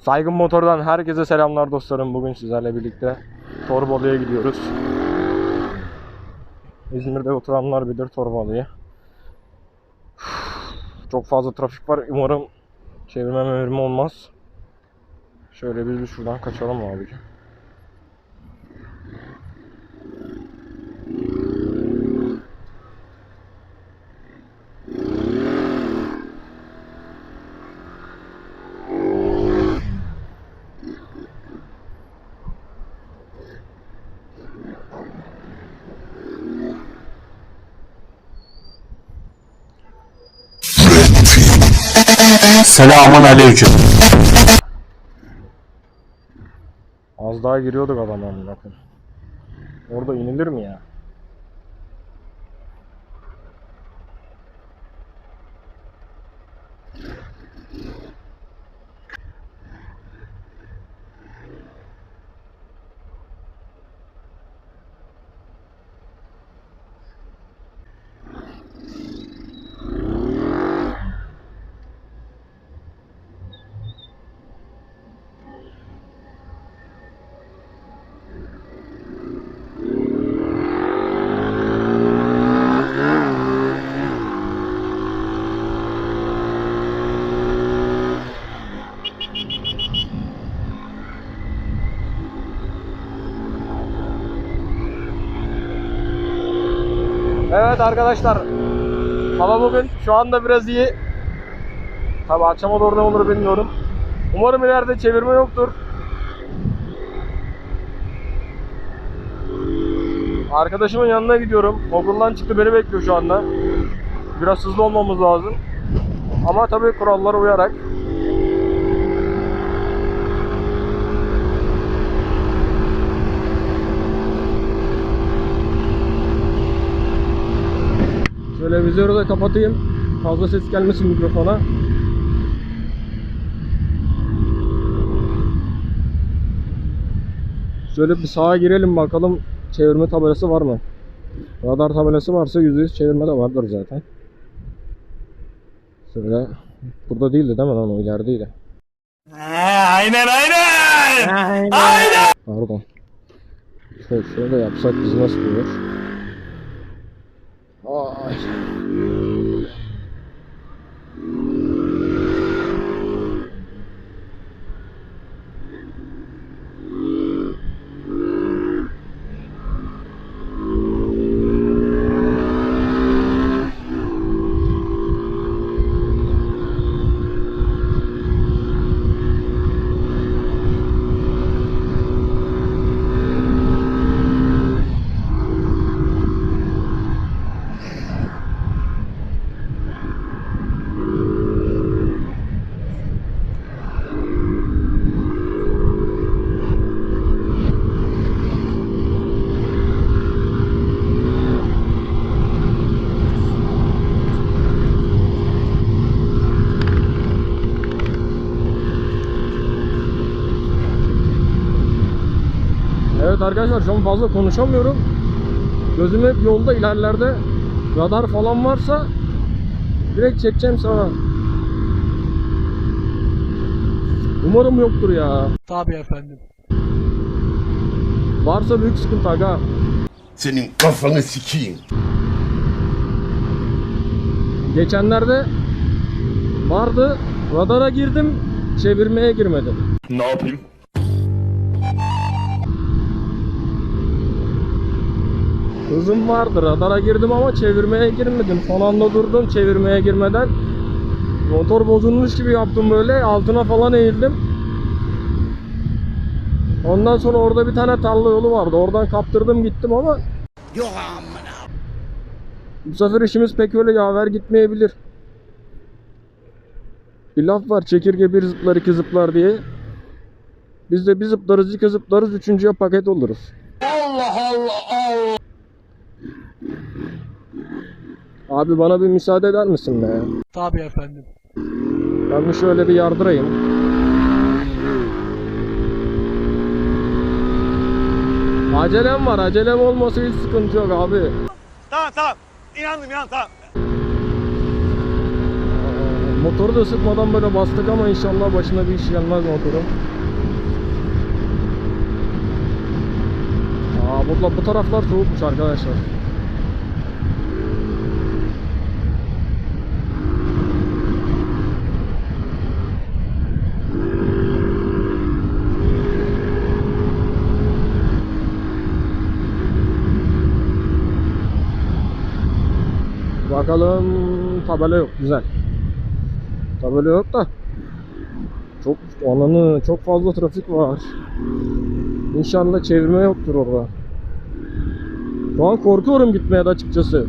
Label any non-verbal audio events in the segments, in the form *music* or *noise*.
Saygın Motor'dan herkese selamlar dostlarım. Bugün sizlerle birlikte Torbalı'ya gidiyoruz. İzmir'de oturanlar bilir Torbalı'yı. Çok fazla trafik var. Umarım çevirme mevirme olmaz. Şöyle biz bir şuradan kaçalım abicim. Selamun aleyküm. Az daha giriyorduk adamların bakın. Orada inilir mi ya? Evet arkadaşlar. Hava bugün şu anda biraz iyi. Tabi akşama doğru ne olur bilmiyorum. Umarım ileride çevirme yoktur. Arkadaşımın yanına gidiyorum. Okuldan çıktı beni bekliyor şu anda. Biraz hızlı olmamız lazım. Ama tabii kurallara uyarak. Vizörü de kapatayım. Fazla ses gelmesin mikrofona. Şöyle bir sağa girelim bakalım çevirme tabelası var mı? Radar tabelası varsa %100 çevirme de vardır zaten. Şöyle burada değildi değil mi lan o ilerideydi. aynen aynen. Pardon. Şöyle, şöyle yapsak biz nasıl olur? Thank you. Arkadaşlar şu an fazla konuşamıyorum. Gözüm hep yolda ilerlerde radar falan varsa direkt çekeceğim sana. Umarım yoktur ya. Tabii efendim. Varsa büyük sıkıntı aga. Senin kafanı sikeyim. Geçenlerde vardı radara girdim çevirmeye girmedim. Ne yapayım? Hızım vardı radara girdim ama çevirmeye girmedim. Son anda durdum çevirmeye girmeden. Motor bozulmuş gibi yaptım böyle altına falan eğildim. Ondan sonra orada bir tane tarla yolu vardı. Oradan kaptırdım gittim ama bu sefer işimiz pek öyle yaver gitmeyebilir. Bir laf var çekirge bir zıplar iki zıplar diye. Biz de bir zıplarız iki zıplarız üçüncüye paket oluruz. Abi bana bir müsaade eder misin be? Tabii efendim. Ben bir şöyle bir yardırayım. Acelem var. Acelem olmasa hiç sıkıntı yok abi. Tamam tamam. İnandım inan tamam. Motoru da ısıtmadan böyle bastık ama inşallah başına bir iş gelmez motorun. Aa bu, bu taraflar soğukmuş arkadaşlar. Bakalım tabela yok güzel. Tabela yok da çok alanı çok fazla trafik var. İnşallah çevirme yoktur orada. Şu an korkuyorum gitmeye de açıkçası.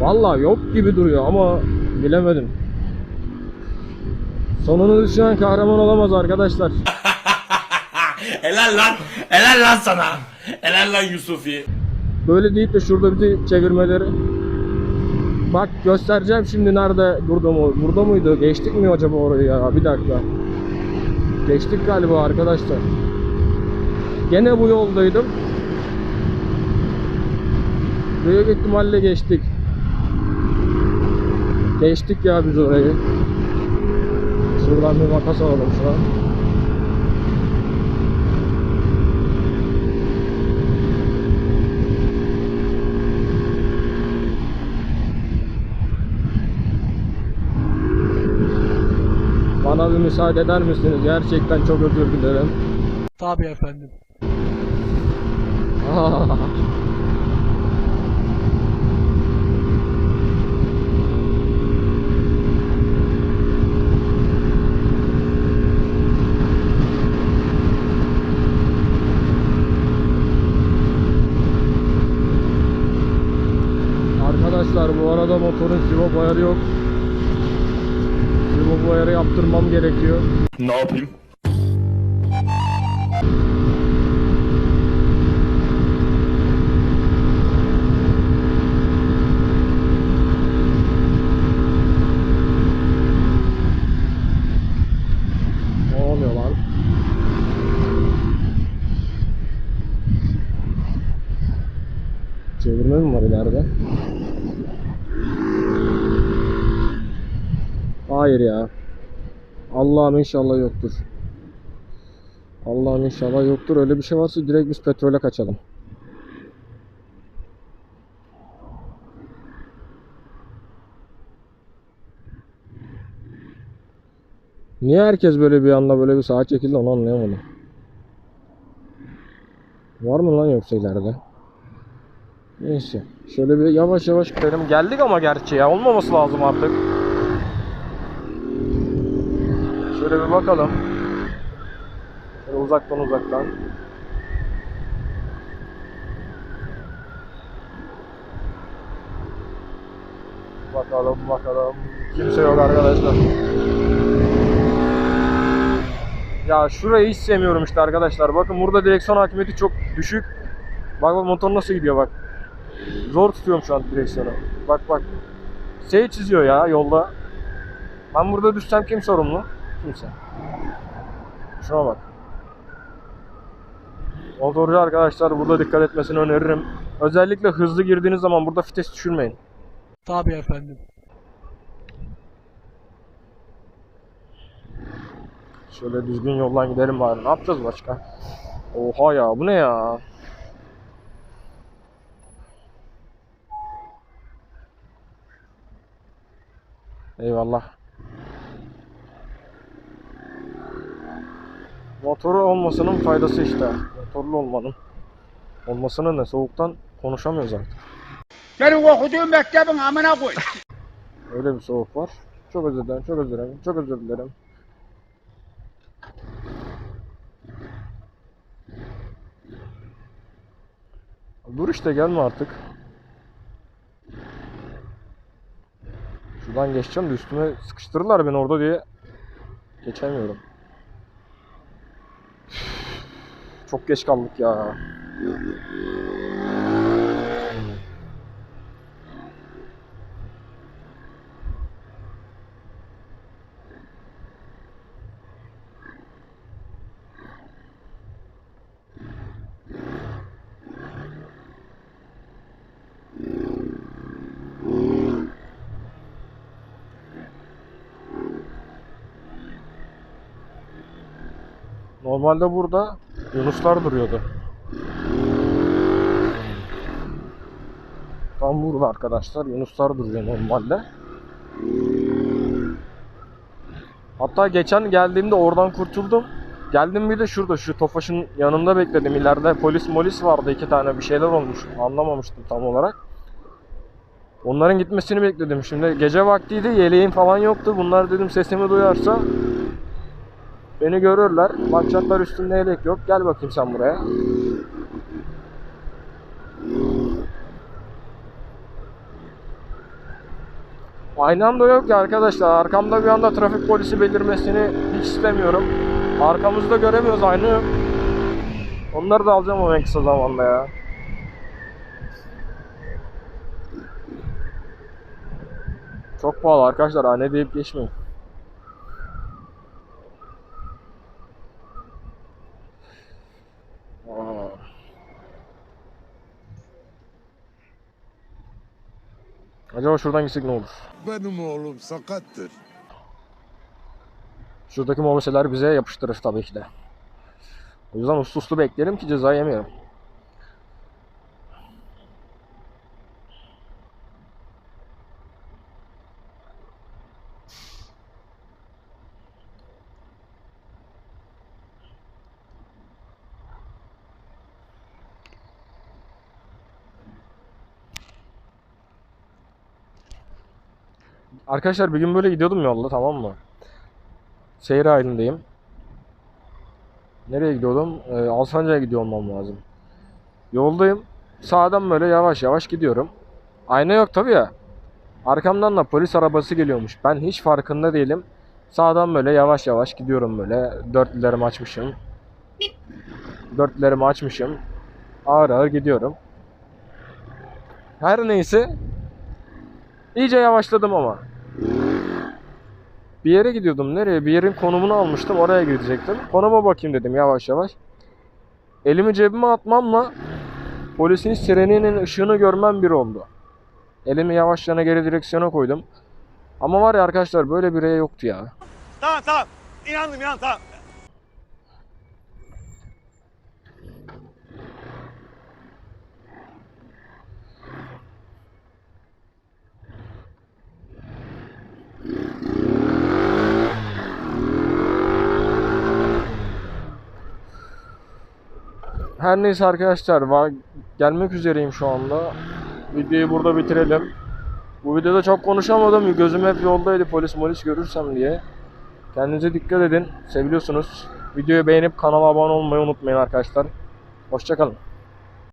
Vallahi yok gibi duruyor ama bilemedim. Sonunu düşünen kahraman olamaz arkadaşlar. Helal lan. Helal lan sana. Helal lan Yusufi. Böyle deyip de şurada bir çevirmeleri. Bak göstereceğim şimdi nerede burada mı? Burada mıydı? Geçtik mi acaba orayı ya? Bir dakika. Geçtik galiba arkadaşlar. Gene bu yoldaydım. Büyük ihtimalle geçtik. Geçtik ya biz orayı. Şuradan bir makas alalım şu an. Bana bir müsaade eder misiniz? Gerçekten çok özür dilerim. Tabii efendim. *laughs* Arkadaşlar bu arada motorun sivop ayarı yok. Sivop ayarı yaptırmam gerekiyor. Ne yapayım? Çevirme mi var ileride? Hayır ya. Allah'ım inşallah yoktur. Allah'ım inşallah yoktur. Öyle bir şey varsa direkt biz petrole kaçalım. Niye herkes böyle bir anda böyle bir sağa çekildi onu anlayamadım. Var mı lan yoksa ileride? Neyse. Şöyle bir yavaş yavaş gidelim. Geldik ama gerçi ya. Olmaması lazım artık. Şöyle bir bakalım. Şöyle uzaktan uzaktan. Bakalım bakalım. Kimse yok arkadaşlar. Ya şurayı hiç sevmiyorum işte arkadaşlar. Bakın burada direksiyon hakimiyeti çok düşük. Bak bak motor nasıl gidiyor bak. Zor tutuyorum şu an direksiyonu. Bak bak. Şey çiziyor ya yolda. Ben burada düşsem kim sorumlu? Kimse. Şuna bak. Motorcu arkadaşlar burada dikkat etmesini öneririm. Özellikle hızlı girdiğiniz zaman burada vites düşürmeyin. Tabii efendim. Şöyle düzgün yoldan gidelim bari. Ne yapacağız başka? Oha ya bu ne ya? Eyvallah. Motoru olmasının faydası işte. Motorlu olmanın. Olmasının ne? Soğuktan konuşamıyoruz artık. Senin okuduğun mektebin amına koy. Öyle bir soğuk var. Çok özür dilerim, çok özür dilerim, çok özür dilerim. Dur işte gelme artık. Şuradan geçeceğim de üstüme sıkıştırırlar beni orada diye geçemiyorum. çok geç kaldık ya. Normalde burada Yunuslar duruyordu. Tam burada arkadaşlar Yunuslar duruyor normalde. Hatta geçen geldiğimde oradan kurtuldum. Geldim bir de şurada şu Tofaş'ın yanında bekledim. İleride polis molis vardı iki tane bir şeyler olmuş. Anlamamıştım tam olarak. Onların gitmesini bekledim. Şimdi gece vaktiydi yeleğim falan yoktu. Bunlar dedim sesimi duyarsa beni görürler. Bakacaklar üstümde yelek yok. Gel bakayım sen buraya. Aynı anda yok ya arkadaşlar. Arkamda bir anda trafik polisi belirmesini hiç istemiyorum. Arkamızda göremiyoruz aynı. Onları da alacağım ama en kısa zamanda ya. Çok pahalı arkadaşlar. Anne deyip geçmeyin. Aa. Acaba şuradan gitsek ne olur? Benim oğlum sakattır. Şuradaki mobeseler bize yapıştırır tabii ki de. O yüzden uslu uslu beklerim ki ceza yemeyelim. Arkadaşlar bir gün böyle gidiyordum yolda tamam mı? Seyir halindeyim. Nereye gidiyordum? Ee, Alsancak'a gidiyor olmam lazım. Yoldayım. Sağdan böyle yavaş yavaş gidiyorum. Ayna yok tabii ya. Arkamdan da polis arabası geliyormuş. Ben hiç farkında değilim. Sağdan böyle yavaş yavaş gidiyorum böyle. Dörtlülerimi açmışım. Dörtlülerimi açmışım. Ağır ağır gidiyorum. Her neyse. İyice yavaşladım ama. Bir yere gidiyordum. Nereye? Bir yerin konumunu almıştım. Oraya gidecektim. Konuma bakayım dedim yavaş yavaş. Elimi cebime atmamla polisin sireninin ışığını görmem bir oldu. Elimi yavaş yana geri direksiyona koydum. Ama var ya arkadaşlar böyle bir R yoktu ya. Tamam tamam. İnandım inan tamam. Her neyse arkadaşlar gelmek üzereyim şu anda. Videoyu burada bitirelim. Bu videoda çok konuşamadım. Gözüm hep yoldaydı polis molis görürsem diye. Kendinize dikkat edin. Seviliyorsunuz. Videoyu beğenip kanala abone olmayı unutmayın arkadaşlar. Hoşçakalın.